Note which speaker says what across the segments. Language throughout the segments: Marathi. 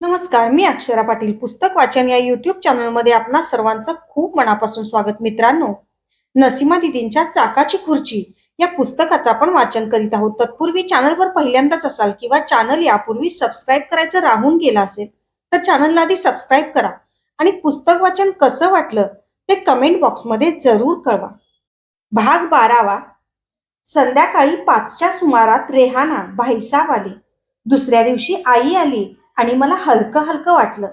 Speaker 1: नमस्कार मी अक्षरा पाटील पुस्तक वाचन या युट्यूब चॅनलमध्ये आपणा सर्वांचं खूप मनापासून स्वागत मित्रांनो. नसीमा दिदींच्या चाकाची खुर्ची या पुस्तकाचं आपण वाचन करीत आहोत. तत्पूर्वी चॅनलवर पहिल्यांदाच असाल किंवा चॅनल यापूर्वी सबस्क्राईब करायचं राहून गेलं असेल तर चॅनलला आधी सबस्क्राईब करा आणि पुस्तक वाचन कसं वाटलं ते कमेंट बॉक्समध्ये जरूर कळवा. भाग बारावा संध्याकाळी पाचच्या सुमारात रेहाना भाईसाब आली. दुसऱ्या दिवशी आई आली आणि मला हलकं हलकं वाटलं.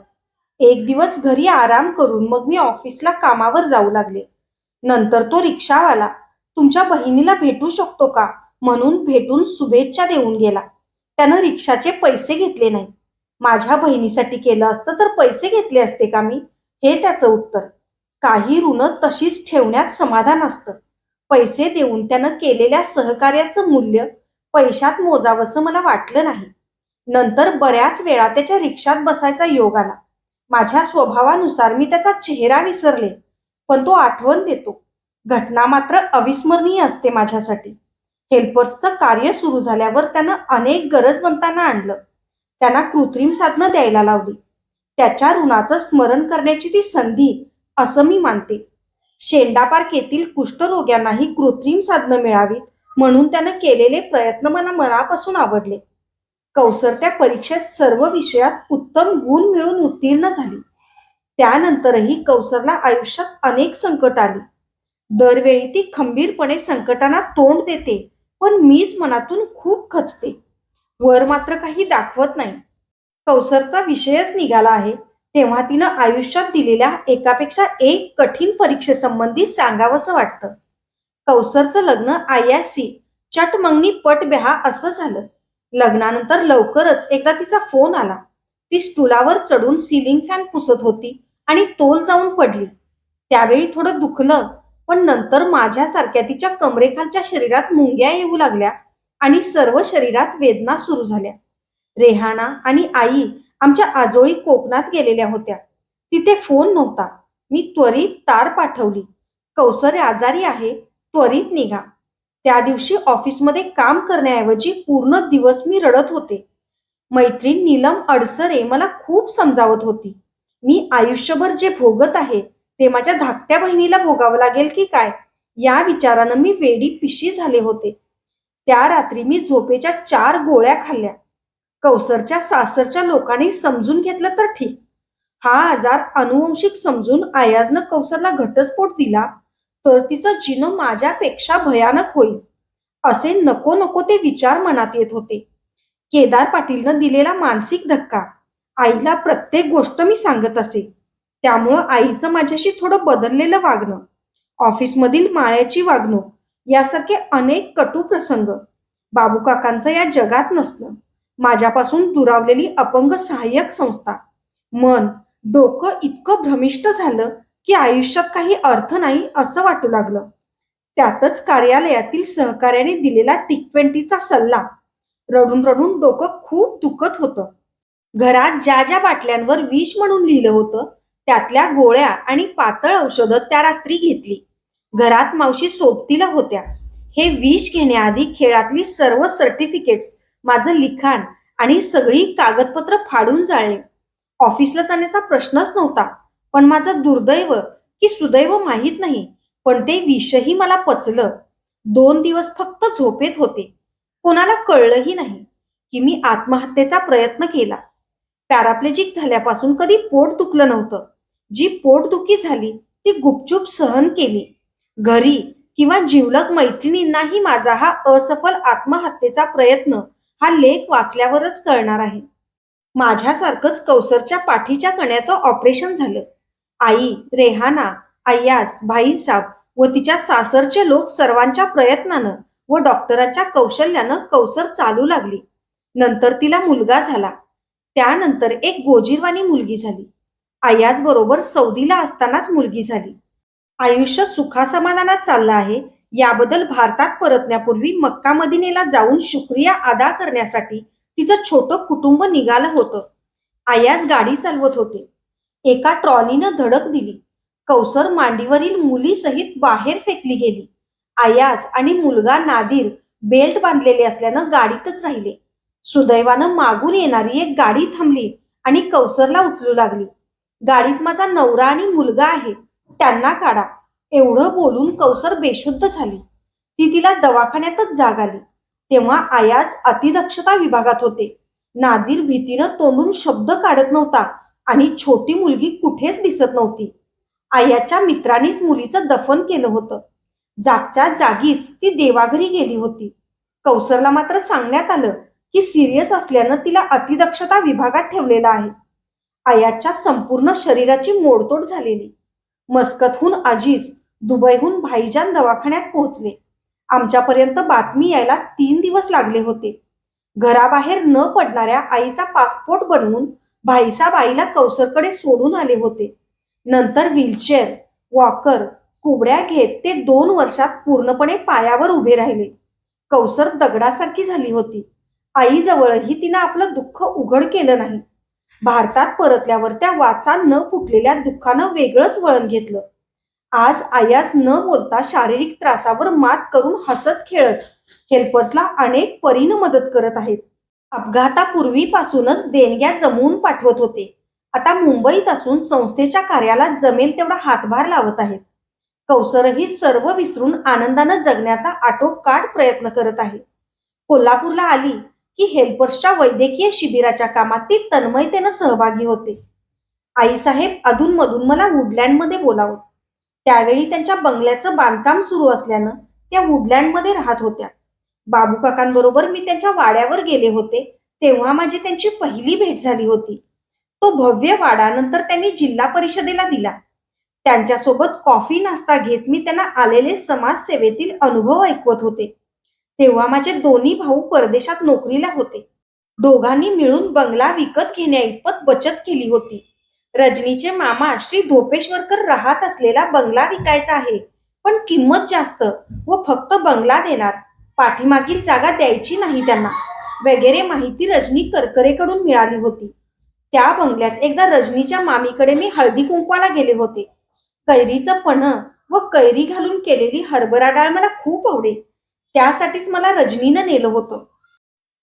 Speaker 1: एक दिवस घरी आराम करून मग मी ऑफिसला कामावर जाऊ लागले. नंतर तो रिक्षावाला तुमच्या बहिणीला भेटू शकतो का? म्हणून भेटून शुभेच्छा देऊन गेला. त्यानं रिक्षाचे पैसे घेतले नाही. माझ्या बहिणीसाठी केलं असतं तर पैसे घेतले असते का मी? हे त्याचं उत्तर. काही ऋण तशीच ठेवण्यात समाधान असतं. पैसे देऊन त्यानं केलेल्या सहकार्याचं मूल्य पैशात मोजावंसं मला वाटलं नाही. नंतर बऱ्याच वेळा त्याच्या रिक्षात बसायचा योग आला. माझ्या स्वभावानुसार मी त्याचा चेहरा विसरले पण तो आठवण देतो. घटना मात्र अविस्मरणीय असते माझ्यासाठी. हेल्पर्सचं कार्य सुरू झाल्यावर त्यानं अनेक गरजवंतांना आणलं. त्यांना कृत्रिम साधनं द्यायला लावली. त्याच्या ऋणाचं स्मरण करण्याची ती संधी असं मी मानते. शेंडापार्क येथील कुष्ठरोग्यांनाही कृत्रिम साधनं मिळावीत म्हणून त्यानं केलेले प्रयत्न मला मनापासून आवडले. कौसरत्या परीक्षेत सर्व विषयात उत्तम गुण मिळून उत्तीर्ण झाली. त्यानंतरही कौसरला आयुष्यात अनेक संकट आली. दरवेळी ती खंबीरपणे संकटांना तोंड देते पण मीच मनातून खूप खचते. वर मात्र काही दाखवत नाही. कौसरचा विषयच निघाला आहे तेव्हा तिनं आयुष्यात दिलेल्या एकापेक्षा एक कठीण परीक्षेसंबंधी सांगावंसं वाटतं. कौसरचं लग्न आय एस सी चटमंगनी पट बेहा असं झालं. लग्नानंतर लवकरच एकदा तिचा फोन आला. ती स्टुलावर चढून सिलिंग फॅन पुसत होती आणि तोल जाऊन पडली. त्यावेळी थोडं दुखलं पण नंतर माझ्यासारख्या तिच्या कमरेखालच्या शरीरात मुंग्या येऊ लागल्या आणि सर्व शरीरात वेदना सुरू झाल्या. रेहाणा आणि आई आमच्या आजोळी कोकणात गेलेल्या होत्या. तिथे फोन नव्हता. मी त्वरित तार पाठवली. कौसर आजारी आहे. त्वरित निघा. त्या दिवशी ऑफिसमध्ये काम करण्याऐवजी पूर्ण दिवस मी रडत होते. मैत्रीण नीलम अडसरे मला खूप समजावत होती. मी आयुष्यभर जे भोगत आहे ते माझ्या धाकट्या बहिणीला भोगावं लागेल की काय? या विचारानं मी वेडी पिशी झाले होते. त्या रात्री मी झोपेच्या चार गोळ्या खाल्ल्या. कौसरच्या सासरच्या लोकांनी समजून घेतलं तर ठीक. हा आजार अनुवंशिक समजून आयाजनं कौसरला घटस्फोट दिला तर तिचं जिनं माझ्यापेक्षा भयानक होईल असे नको नको ते विचार मनात येत होते. केदार पाटीलनं दिलेला मानसिक धक्का आईला प्रत्येक गोष्ट मी सांगत असे. त्यामुळं आईचं माझ्याशी थोडं बदललेलं वागणं ऑफिसमधील माळ्याची वागणूक यासारखे अनेक कटू प्रसंग बाबू काकांचं या जगात नसणं माझ्यापासून दुरावलेली अपंग सहाय्यक संस्था मन डोकं इतकं भ्रमिष्ट झालं की आयुष्यात काही अर्थ नाही असं वाटू लागलं. त्यातच कार्यालयातील सहकार्याने दिलेला टिकवेंटीचा सल्ला. रडून रडून डोकं खूप दुखत होतं. घरात ज्या ज्या बाटल्यांवर विष म्हणून लिहिलं होतं त्यातल्या गोळ्या आणि पातळ औषधं त्या रात्री घेतली. घरात मावशी सोबतीला होत्या. हे विष घेण्याआधी खेळातली सर्व सर्टिफिकेट्स माझं लिखाण आणि सगळी कागदपत्र फाडून जाळले ऑफिसला जाण्याचा प्रश्नच नव्हता. पण माझं दुर्दैव की सुदैव माहीत नाही. पण ते विषही मला पचलं. दोन दिवस फक्त झोपेत होते. कोणाला कळलंही नाही की मी आत्महत्येचा प्रयत्न केला. पॅराप्लेजिक झाल्यापासून कधी पोट दुखलं नव्हतं. जी पोटदुखी झाली ती गुपचूप सहन केली. घरी किंवा जिवलग मैत्रिणींनाही माझा हा असफल आत्महत्येचा प्रयत्न हा लेख वाचल्यावरच कळणार आहे. माझ्यासारखंच कौसरच्या पाठीच्या कण्याचं ऑपरेशन झालं. आई रेहाना अय्यास भाईसाब व तिच्या सासरचे लोक सर्वांच्या प्रयत्नानं व डॉक्टरांच्या कौशल्यानं कौसर चालू लागली. नंतर तिला मुलगा झाला. त्यानंतर एक गोजीरवाणी मुलगी झाली. अयाज बरोबर सौदीला असतानाच मुलगी झाली. आयुष्य सुखासमाधानात चाललं आहे याबद्दल भारतात परतण्यापूर्वी मक्का मदिनेला जाऊन शुक्रिया अदा करण्यासाठी तिचं छोटं कुटुंब निघालं होतं. आयाज गाडी चालवत होते. एका ट्रॉलीनं धडक दिली. कौसर मांडीवरील मुलीसहित बाहेर फेकली गेली. आयाज आणि मुलगा नादिर बेल्ट बांधलेले असल्यानं गाडीतच राहिले. सुदैवानं मागून येणारी एक गाडी थांबली आणि कौसरला उचलू लागली. गाडीत माझा नवरा आणि मुलगा आहे त्यांना काढा. एवढं बोलून कौसर बेशुद्ध झाली. ती तिला दवाखान्यातच जाग आली. तेव्हा आयाज अतिदक्षता विभागात होते. नादीर भीतीनं तोंडून शब्द काढत नव्हता. आणि छोटी मुलगी कुठेच दिसत नव्हती. आयाच्या मित्रांनीच मुलीचं दफन केलं होतं. जागच्या जागीच ती देवाघरी गेली होती. कौसरला मात्र सांगण्यात आलं की सिरियस असल्यानं तिला अतिदक्षता विभागात ठेवलेला आहे. आयाच्या संपूर्ण शरीराची मोडतोड झालेली. मस्कतहून अजीज दुबईहून भाईजान दवाखान्यात पोहोचले. आमच्यापर्यंत बातमी यायला तीन दिवस लागले होते. घराबाहेर न पडणाऱ्या आईचा पासपोर्ट बनवून भाईसाब आईला कौसरकडे सोडून आले होते. नंतर व्हीलचेअर वॉकर कुबड्या घेत ते दोन वर्षात पूर्णपणे पायावर उभे राहिले. कौसर दगडासारखी झाली होती. आईजवळही तिनं आपलं दुःख उघड केलं नाही. भारतात परतल्यावर त्या वाचा न फुटलेल्या दुःखानं वेगळंच वळण घेतलं. आज आयास न बोलता शारीरिक त्रासावर मात करून हसत खेळत हेल्पर्सला अनेक परीनं मदत करत आहेत. अपघातापूर्वीपासूनच देणग्या जमवून पाठवत होते. आता मुंबईत असून संस्थेच्या कार्याला जमेल तेवढा हातभार लावत आहेत. कौसरही सर्व विसरून आनंदानं जगण्याचा आटोकाट प्रयत्न करत आहे. कोल्हापूरला आली की हेल्पर्सच्या वैद्यकीय शिबिराच्या कामात ती तन्मयतेनं सहभागी होते. आईसाहेब अधूनमधून मला वुडलँडमध्ये बोलावत. त्यावेळी त्यांच्या बंगल्याचं बांधकाम सुरू असल्यानं त्या वुडलँडमध्ये राहत होत्या. बाबू काकांबरोबर मी त्यांच्या वाड्यावर गेले होते. तेव्हा माझी त्यांची पहिली भेट झाली होती. तो भव्य वाडा नंतर त्यांनी जिल्हा परिषदेला दिला. त्यांच्यासोबत कॉफी नाश्ता घेत मी त्यांना आलेले समाजसेवेतील अनुभव ऐकवत होते. तेव्हा माझे दोन्ही भाऊ परदेशात नोकरीला होते. दोघांनी मिळून बंगला विकत घेण्या इतपत बचत केली होती. रजनीचे मामा श्री धोपेश्वरकर राहत असलेला बंगला विकायचा आहे पण किंमत जास्त व फक्त बंगला देणार. पाठीमागील जागा द्यायची नाही त्यांना. वगैरे माहिती रजनी करकरेकडून मिळाली होती. त्या बंगल्यात एकदा रजनीच्या मामीकडे मी हळदी कुंकवाला गेले होते. कैरीचं पण व कैरी घालून केलेली हरभरा डाळ मला खूप आवडे. त्यासाठीच मला रजनीनं नेलं होतं.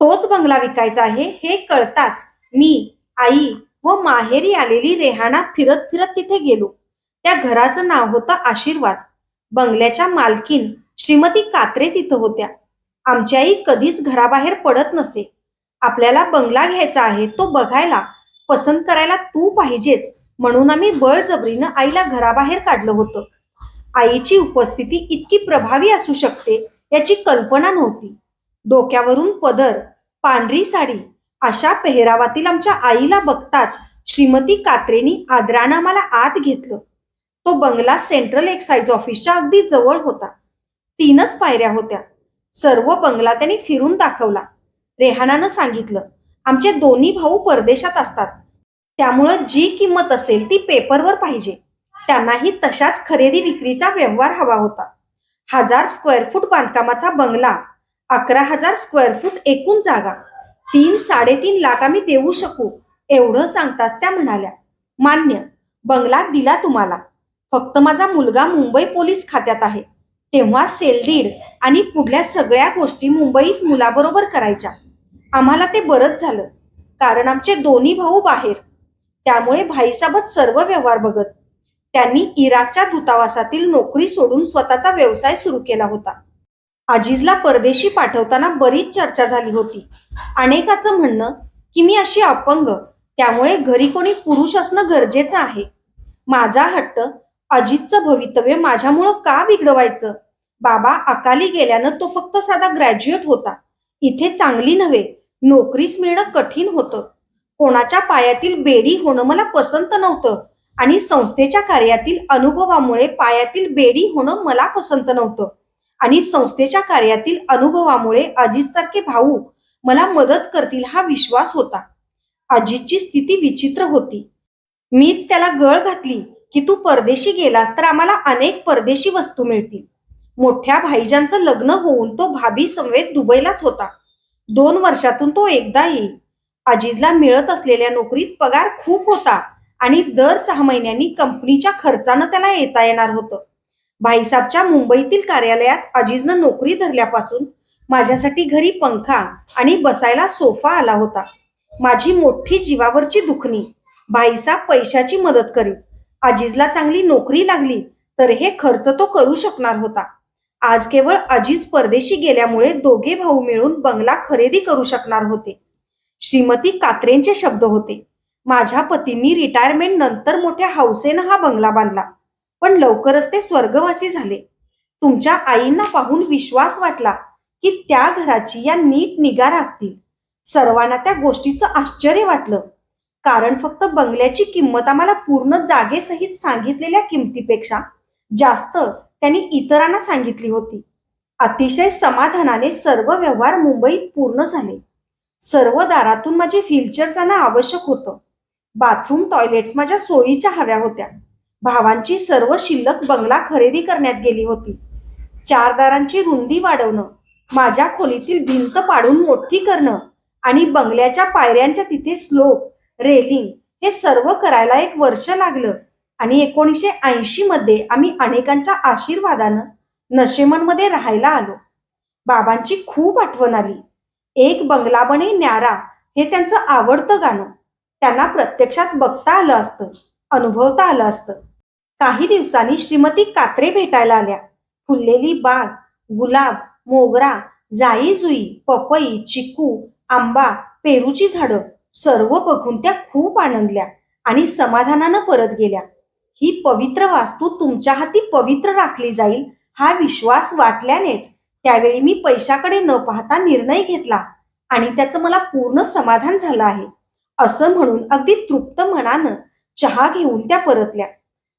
Speaker 1: तोच बंगला विकायचा आहे हे कळताच मी आई व माहेरी आलेली रेहाणा फिरत फिरत तिथे गेलो. त्या घराचं नाव होतं आशीर्वाद. बंगल्याच्या मालकीन श्रीमती कात्रे तिथं होत्या. आमची आई कधीच घराबाहेर पडत नसे. आपल्याला बंगला घ्यायचा आहे तो बघायला पसंत करायला तू पाहिजेच म्हणून आम्ही बळजबरीनं आईला घराबाहेर काढलं होतं. आईची उपस्थिती इतकी प्रभावी असू शकते याची कल्पना नव्हती. डोक्यावरून पदर पांढरी साडी अशा पेहरावातील आमच्या आईला बघताच श्रीमती कात्रेनी आदरानं आम्हाला आत घेतलं. तो बंगला सेंट्रल एक्साईज ऑफिसच्या अगदी जवळ होता. तीनच पायऱ्या होत्या. सर्व बंगला त्यांनी फिरून दाखवला. रेहानानं सांगितलं आमचे दोन्ही भाऊ परदेशात असतात. त्यामुळं जी किंमत असेल ती पेपरवर पाहिजे. त्यांनाही तशाच खरेदी विक्रीचा व्यवहार हवा होता. हजार स्क्वेअर फूट बांधकामाचा बंगला अकरा हजार स्क्वेअर फूट एकूण जागा तीन साडेतीन लाख आम्ही देऊ शकू एवढं सांगताच त्या म्हणाल्या. मान्य बंगला दिला तुम्हाला. फक्त माझा मुलगा मुंबई पोलीस खात्यात आहे. तेव्हा सेलडीड आणि पुढल्या सगळ्या गोष्टी मुंबईत मुलाबरोबर करायच्या. आम्हाला ते बरंच झालं. कारण आमचे दोन्ही भाऊ बाहेर. त्यामुळे भाईसाबत सर्व व्यवहार बघत. त्यांनी इराकच्या दूतावासातील नोकरी सोडून स्वतःचा व्यवसाय सुरू केला होता. आजीजला परदेशी पाठवताना बरीच चर्चा झाली होती. अनेकाचं म्हणणं की मी अशी अपंग त्यामुळे घरी कोणी पुरुष असणं गरजेचं आहे. माझा हट्ट अजितचं भवितव्य माझ्यामुळं का बिघडवायचं? बाबा अकाली गेल्यानं तो फक्त साधा ग्रॅज्युएट होता. इथे चांगली नव्हे नोकरीच मिळणं कठीण होतं. कोणाच्या पायातील बेडी होणं मला पसंत नव्हतं आणि संस्थेच्या कार्यातील अनुभवामुळे पायातील बेडी होणं मला पसंत नव्हतं. आणि संस्थेच्या कार्यातील अनुभवामुळे अजितसारखे भाऊ मला मदत करतील हा विश्वास होता. अजितची स्थिती विचित्र होती. मीच त्याला गळ घातली. की तू परदेशी गेलास तर आम्हाला अनेक परदेशी वस्तू मिळतील. मोठ्या भाईजांचं लग्न होऊन तो भाभी समवेत दुबईलाच होता. दोन वर्षातून तो एकदा येईल. अजीजला मिळत असलेल्या नोकरीत पगार खूप होता आणि दर सहा महिन्यांनी कंपनीच्या खर्चानं त्याला येता येणार होतं. भाईसाबच्या मुंबईतील कार्यालयात अजीजनं नोकरी धरल्यापासून माझ्यासाठी घरी पंखा आणि बसायला सोफा आला होता. माझी मोठी जीवावरची दुखणी. भाईसाब पैशाची मदत करेल अजीजला चांगली नोकरी लागली तर हे खर्च तो करू शकणार होता. आज केवळ अजीज परदेशी गेल्यामुळे दोघे भाऊ मिळून बंगला खरेदी करू शकणार होते. श्रीमती कात्रेंचे शब्द होते माझ्या पतींनी रिटायरमेंट नंतर मोठ्या हौसेनं हा बंगला बांधला पण लवकरच ते स्वर्गवासी झाले. तुमच्या आईंना पाहून विश्वास वाटला की त्या घराची या नीट निगा राखतील. सर्वांना त्या गोष्टीचं आश्चर्य वाटलं. कारण फक्त बंगल्याची किंमत आम्हाला पूर्ण जागेसहित सांगितलेल्या किमतीपेक्षा जास्त त्यांनी इतरांना सांगितली होती. अतिशय समाधानाने सर्व व्यवहार मुंबईत पूर्ण झाले. सर्व दारातून माझे व्हीलचेअर जाणं आवश्यक होतं. बाथरूम टॉयलेट्स माझ्या सोयीच्या हव्या होत्या. भावांची सर्व शिल्लक बंगला खरेदी करण्यात गेली होती. चार दारांची रुंदी वाढवणं माझ्या खोलीतील भिंत पाडून मोठी करणं आणि बंगल्याच्या पायऱ्यांच्या तिथे स्लोप रेलिंग हे सर्व करायला एक वर्ष लागलं. आणि एकोणीसशे ऐंशी मध्ये आम्ही अनेकांच्या आशीर्वादानं नशेमनमध्ये राहायला आलो. बाबांची खूप आठवण आली. एक बंगला बने न्यारा हे त्यांचं आवडतं गाणं. त्यांना प्रत्यक्षात बघता आलं असतं अनुभवता आलं असतं. काही दिवसांनी श्रीमती कात्रे भेटायला आल्या. फुललेली बाग गुलाब मोगरा जाई जुई पपई चिकू आंबा पेरूची झाडं. सर्व बघून त्या खूप आनंदल्या आणि समाधानानं परत गेल्या. ही पवित्र वास्तू तुमच्या हाती पवित्र राखली जाईल हा विश्वास वाटल्यानेच त्यावेळी मी पैशाकडे न पाहता निर्णय घेतला आणि त्याचं मला पूर्ण समाधान झालं आहे. असं म्हणून अगदी तृप्त मनानं चहा घेऊन त्या परतल्या.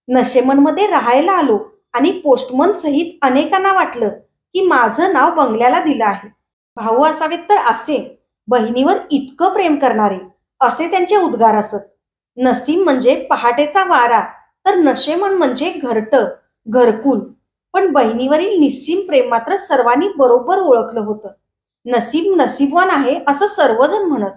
Speaker 1: नशेमनमध्ये राहायला आलो आणि पोस्टमन सहित अनेकांना वाटलं की माझं नाव बंगल्याला दिलं आहे. भाऊ असावेत तर असे. बहिणीवर इतकं प्रेम करणारे असे त्यांचे उद्गार असत. नसीम म्हणजे पहाटेचा वारा तर नशेमन म्हणजे घरट घरकुल. पण बहिणीवरील निस्सीम प्रेम मात्र सर्वांनी बरोबर ओळखलं होतं. नसीब नसीबवान आहे असं सर्वजण म्हणत.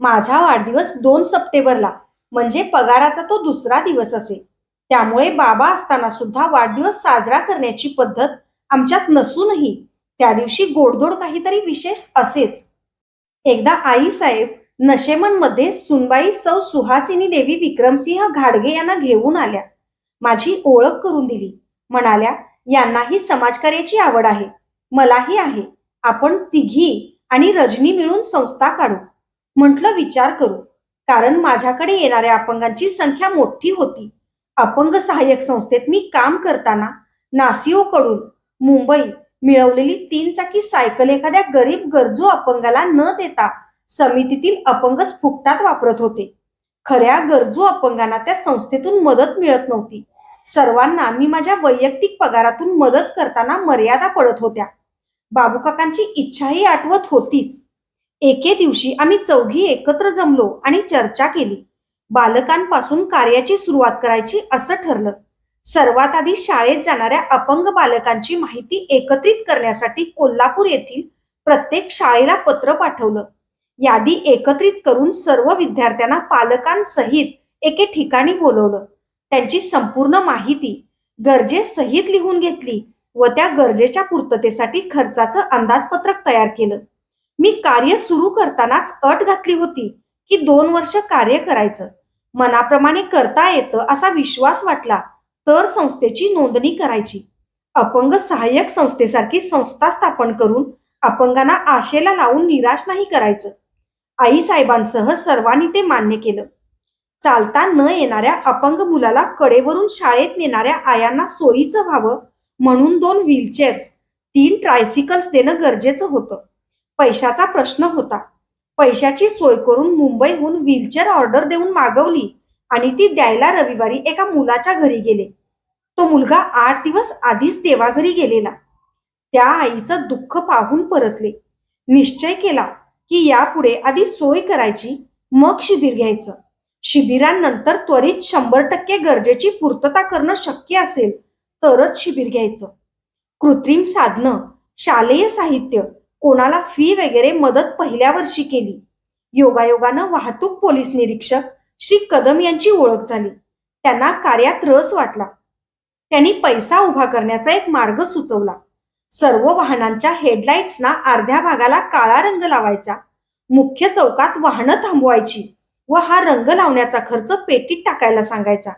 Speaker 1: माझा वाढदिवस दोन सप्टेंबरला म्हणजे पगाराचा तो दुसरा दिवस असे. त्यामुळे बाबा असताना सुद्धा वाढदिवस साजरा करण्याची पद्धत आमच्यात नसूनही त्या दिवशी गोडधोड काहीतरी विशेष असेच. एकदा आई साहेब नशेमनमध्ये सुनबाई सौ सुहासिनी देवी विक्रमसिंह घाडगे यांना घेऊन आल्या. माझी ओळख करून दिली. म्हणाल्या यांनाही समाजकार्याची आवड आहे. मलाही आहे. आपण तिघी आणि रजनी मिळून संस्था काढू. म्हटलं विचार करू. कारण माझ्याकडे येणाऱ्या अपंगांची संख्या मोठी होती. अपंग सहाय्यक संस्थेत मी काम करताना नासिओकडून मुंबई मिळवलेली तीन चाकी सायकल एखाद्या गरीब गरजू अपंगाला न देता समितीतील अपंगच फुकटात वापरत होते. खऱ्या गरजू अपंगांना त्या संस्थेतून मदत मिळत नव्हती. सर्वांना मी माझ्या वैयक्तिक पगारातून मदत करताना मर्यादा पडत होत्या. बाबू काकांची इच्छाही आठवत होतीच. एके दिवशी आम्ही चौघी एकत्र जमलो आणि चर्चा केली. बालकांपासून कार्याची सुरुवात करायची असं ठरलं. सर्वात आधी शाळेत जाणाऱ्या अपंग बालकांची माहिती एकत्रित करण्यासाठी कोल्हापूर येथील प्रत्येक शाळेला पत्र पाठवलं. यादी एकत्रित करून सर्व विद्यार्थ्यांना पालकांसहित एके ठिकाणी बोलवलं. त्यांची संपूर्ण माहिती गरजेसहित लिहून घेतली व त्या गरजेच्या पूर्ततेसाठी खर्चाचं अंदाजपत्रक तयार केलं. मी कार्य सुरू करतानाच अट घातली होती की दोन वर्ष कार्य करायचं. मनाप्रमाणे करता येतं असा विश्वास वाटला. तर संस्थेची नोंदणी करायची. अपंग सहाय्यक संस्थेसारखी संस्था स्थापन करून अपंगांना आशेला लावून निराश नाही करायचं. आई साहेबांसह सर्वांनी ते मान्य केलं. चालता न येणाऱ्या अपंग मुलाला कडेवरून शाळेत नेणाऱ्या आयांना सोयीचं व्हावं म्हणून दोन व्हीलचेअर्स तीन ट्रायसिकल्स देणं गरजेचं होतं. पैशाचा प्रश्न होता. पैशाची सोय करून मुंबईहून व्हीलचेअर ऑर्डर देऊन मागवली आणि ती द्यायला रविवारी एका मुलाच्या घरी गेले. तो मुलगा आठ दिवस आधीच देवाघरी गेलेला. त्या आईचं दुःख पाहून परतले. निश्चय केला की यापुढे आधी सोय करायची मग शिबिर घ्यायचं. शिबिरांनंतर त्वरित शंभर टक्के गरजेची पूर्तता करणं शक्य असेल तरच शिबिर घ्यायचं. कृत्रिम साधनं शालेय साहित्य कोणाला फी वगैरे मदत पहिल्या वर्षी केली. योगायोगानं वाहतूक पोलीस निरीक्षक श्री कदम यांची ओळख झाली. त्यांना कार्यात रस वाटला. त्यांनी पैसा उभा करण्याचा एक मार्ग सुचवला. सर्व वाहनांच्या हेडलाईट्सना अर्ध्या भागाला काळा रंग लावायचा. मुख्य चौकात वाहनं थांबवायची व हा रंग लावण्याचा खर्च पेटीत टाकायला सांगायचा.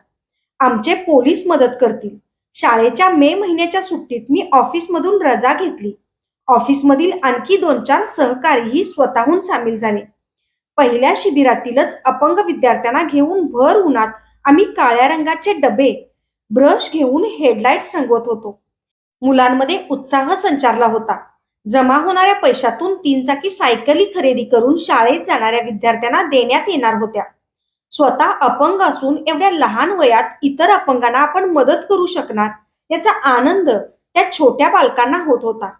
Speaker 1: आमचे पोलीस मदत करतील. शाळेच्या मे महिन्याच्या सुट्टीत मी ऑफिसमधून रजा घेतली. ऑफिसमधील आणखी दोन चार सहकारीही स्वतःहून सामील झाले. पहिल्या शिबिरातीलच अपंग विद्यार्थ्यांना घेऊन भर उन्हात आम्ही काळ्या रंगाचे डबे ब्रश घेऊन हेडलाईट रंगवत होतो. मुलांमध्ये उत्साह संचारला होता. जमा होणाऱ्या पैशातून तीन चाकी सायकली खरेदी करून शाळेत जाणाऱ्या विद्यार्थ्यांना देण्यात येणार होत्या. स्वतः अपंग असून एवढ्या लहान वयात इतर अपंगांना आपण मदत करू शकणार याचा आनंद त्या छोट्या बालकांना होत होता.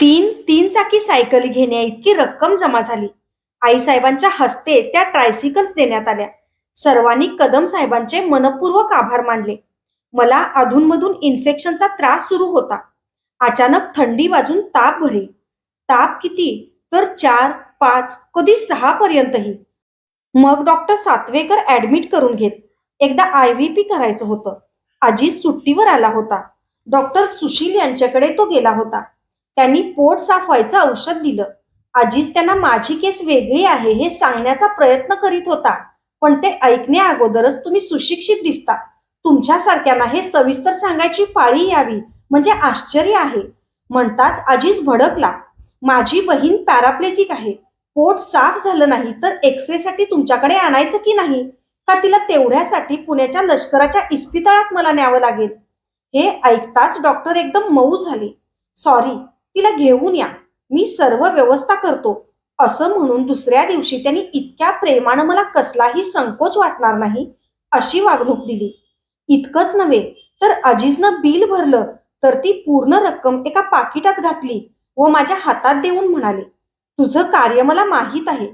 Speaker 1: तीन तीन चाकी सायकल घेण्या इतकी रक्कम जमा झाली. आईसाहेबांच्या हस्ते त्या ट्रायसिकल्स देण्यात आल्या. सर्वांनी कदम साहेबांचे मनपूर्वक आभार मानले. मला अधूनमधून इन्फेक्शनचा त्रास सुरू होता. अचानक थंडी वाजून ताप भरे. ताप किती? तर चार पाच कधी सहा पर्यंतही. मग डॉक्टर सातवेकर ऍडमिट करून घेत. एकदा आय व्ही पी करायचं होतं. आजी सुट्टीवर आला होता. डॉक्टर सुशील यांच्याकडे तो गेला होता. त्यांनी पोट साफ व्हायचं औषध दिलं. आजीच त्यांना माझी केस वेगळी आहे हे सांगण्याचा प्रयत्न करीत होता. पण ते ऐकण्या अगोदरच तुम्ही सुशिक्षित दिसता. तुमच्यासारख्यांना हे सविस्तर सांगायची पाळी यावी म्हणजे आश्चर्य आहे. म्हणताच आजीच भडकला. माझी बहीण पॅराप्लेजिक आहे. पोट साफ झालं नाही तर एक्सरे साठी तुमच्याकडे आणायचं की नाही? का तिला तेवढ्यासाठी पुण्याच्या लष्कराच्या इस्पितळात मला न्यावं लागेल? हे ऐकताच डॉक्टर एकदम मऊ झाले. सॉरी तिला घेऊन या. मी सर्व व्यवस्था करतो. असं म्हणून दुसऱ्या दिवशी त्यांनी इतक्या प्रेमानं मला कसलाही संकोच वाटणार नाही अशी वागणूक दिली. इतकंच नव्हे तर अजीजनं बिल भरलं तर ती पूर्ण रक्कम एका पाकिटात घातली व माझ्या हातात देऊन म्हणाले तुझं कार्य मला माहीत आहे.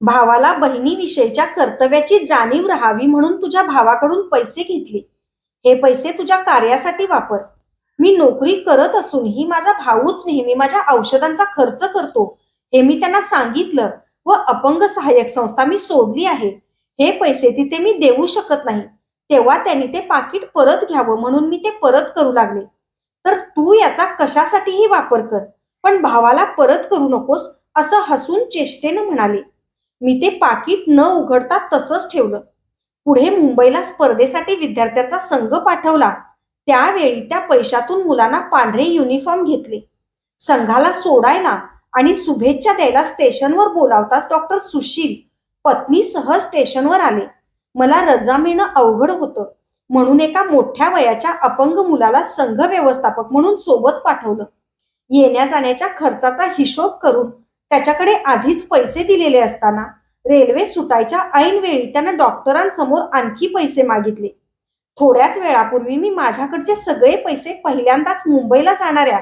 Speaker 1: भावाला बहिणीविषयीच्या कर्तव्याची जाणीव राहावी म्हणून तुझ्या भावाकडून पैसे घेतले. हे पैसे तुझ्या कार्यासाठी वापर. मी नोकरी करत असूनही माझा भाऊच नेहमी माझ्या औषधांचा खर्च करतो. हे मी त्यांना सांगितलं व अपंग सहाय्यक संस्था मी सोडली आहे. हे पैसे तिथे मी देऊ शकत नाही. तेव्हा त्यांनी ते पाकिट परत घ्यावं म्हणून मी ते परत करू लागले. तर तू याचा कशासाठीही वापर कर पण भावाला परत करू नकोस असं हसून चेष्टेनं म्हणाले. मी ते पाकिट न उघडता तसंच ठेवलं. पुढे मुंबईला स्पर्धेसाठी विद्यार्थ्याचा संघ पाठवला. त्यावेळी त्या पैशातून मुलांना पांढरे युनिफॉर्म घेतले. संघाला सोडायला आणि शुभेच्छा द्यायला स्टेशनवर बोलावताच डॉक्टर सुशील पत्नीसह स्टेशनवर आले. मला रजा मिळणं अवघड होतं. म्हणून एका मोठ्या वयाच्या अपंग मुलाला संघ व्यवस्थापक म्हणून सोबत पाठवलं. येण्या जाण्याच्या खर्चाचा हिशोब करून त्याच्याकडे आधीच पैसे दिलेले असताना रेल्वे सुटायच्या ऐनवेळी त्यानं डॉक्टरांसमोर आणखी पैसे मागितले. थोड्याच वेळापूर्वी मी माझ्याकडचे सगळे पैसे पहिल्यांदाच मुंबईला जाणाऱ्या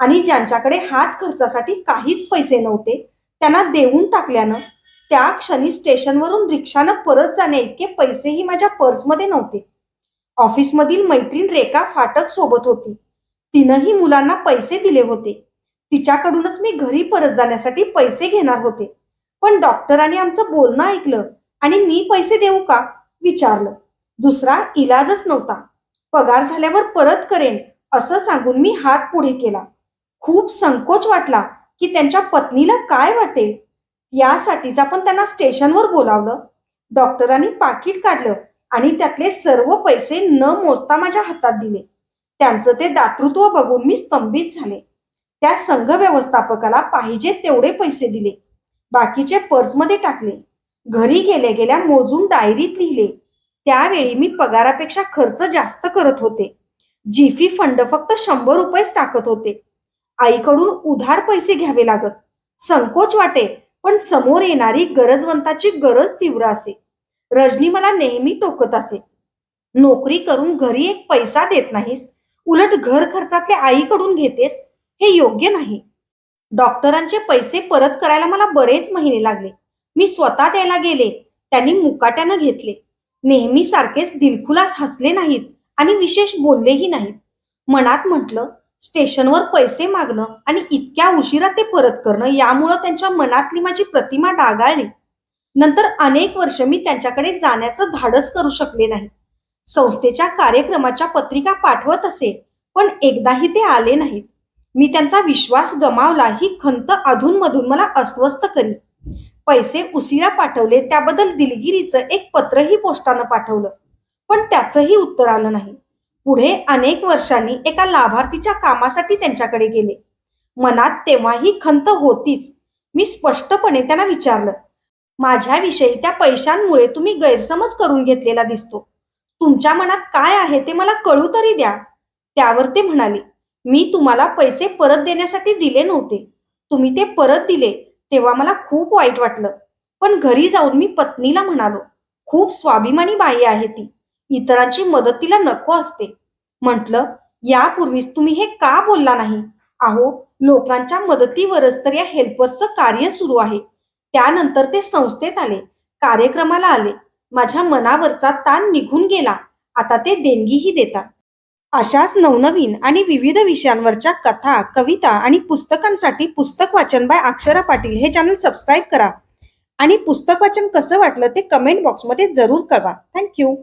Speaker 1: आणि ज्यांच्याकडे हात खर्चासाठी काहीच पैसे नव्हते त्यांना देऊन टाकल्यानं त्या क्षणी स्टेशनवरून रिक्षानं परत जाण्या इतके पैसेही माझ्या पर्समध्ये नव्हते. ऑफिसमधील मैत्रीण रेखा फाटक सोबत होती. तिनंही मुलांना पैसे दिले होते. तिच्याकडूनच मी घरी परत जाण्यासाठी पैसे घेणार होते. पण डॉक्टरांनी आमचं बोलणं ऐकलं आणि मी पैसे देऊ का? विचारलं. दुसरा इलाजच नव्हता. पगार झाल्यावर परत करेन असं सांगून मी हात पुढे केला. खूप संकोच वाटला की त्यांच्या पत्नीला काय वाटेल? यासाठीच आपण त्यांना स्टेशनवर बोलावलं. डॉक्टरांनी पाकिट काढलं आणि त्यातले सर्व पैसे न मोजता माझ्या हातात दिले. त्यांचं ते दातृत्व बघून मी स्तंभित झाले. त्या संघ व्यवस्थापकाला पाहिजे तेवढे पैसे दिले. बाकीचे पर्समध्ये टाकले. घरी गेल्या गेल्या मोजून डायरीत लिहिले. त्यावेळी मी पगारापेक्षा खर्च जास्त करत होते. जीफी फंड फक्त शंभर रुपयेच टाकत होते. आईकडून उधार पैसे घ्यावे लागत. संकोच वाटे. पण समोर येणारी गरजवंताची गरज तीव्र असे. रजनी मला नेहमी टोकत असे. नोकरी करून घरी एक पैसा देत नाहीस. उलट घर खर्चातले आईकडून घेतेस. हे योग्य नाही. डॉक्टरांचे पैसे परत करायला मला बरेच महिने लागले. मी स्वतः द्यायला गेले. त्यांनी मुकाट्यानं घेतले. नेहमी सारखेच दिलखुलास हसले नाहीत आणि विशेष बोललेही नाहीत. मनात म्हटलं स्टेशनवर पैसे मागणं आणि इतक्या उशिरा ते परत करणं यामुळं त्यांच्या मनातली माझी प्रतिमा डागाळली. नंतर अनेक वर्ष मी त्यांच्याकडे जाण्याचं धाडस करू शकले नाही. संस्थेच्या कार्यक्रमाच्या पत्रिका पाठवत असे पण एकदाही ते आले नाहीत. मी त्यांचा विश्वास गमावला ही खंत अधूनमधून मला अस्वस्थ करी. पैसे उशिरा पाठवले त्याबद्दल दिलगिरीचं एक पत्रही पोस्टानं पाठवलं. पण त्याचंही उत्तर आलं नाही. पुढे अनेक वर्षांनी एका लाभार्थीच्या कामासाठी त्यांच्याकडे गेले. मनात तेव्हाही खंत होतीच मी स्पष्टपणे त्यांना विचारलं माझ्याविषयी त्या पैशांमुळे तुम्ही गैरसमज करून घेतलेला दिसतो. तुमच्या मनात काय आहे ते मला कळू तरी द्या. त्यावर ते म्हणाले मी तुम्हाला पैसे परत देण्यासाठी दिले नव्हते. तुम्ही ते परत दिले तेव्हा मला खूप वाईट वाटलं. पण घरी जाऊन मी पत्नीला म्हणालो खूप स्वाभिमानी बाई आहे ती. इतरांची मदत तिला नको असते. म्हटलं यापूर्वीच तुम्ही हे का बोलला नाही? अहो लोकांच्या मदतीवरच तर या हेल्पर्सचं कार्य सुरू आहे. त्यानंतर ते संस्थेत आले कार्यक्रमाला आले. माझ्या मनावरचा ताण निघून गेला. आता ते देणगीही देतात. अशाच नवनवीन आणि विविध विषयांवरच्या कथा कविता आणि पुस्तकांसाठी पुस्तक वाचन बाय अक्षरा पाटील हे चॅनल सबस्क्राईब करा. आणि पुस्तक वाचन कसं वाटलं ते कमेंट बॉक्समध्ये जरूर कळवा. थँक्यू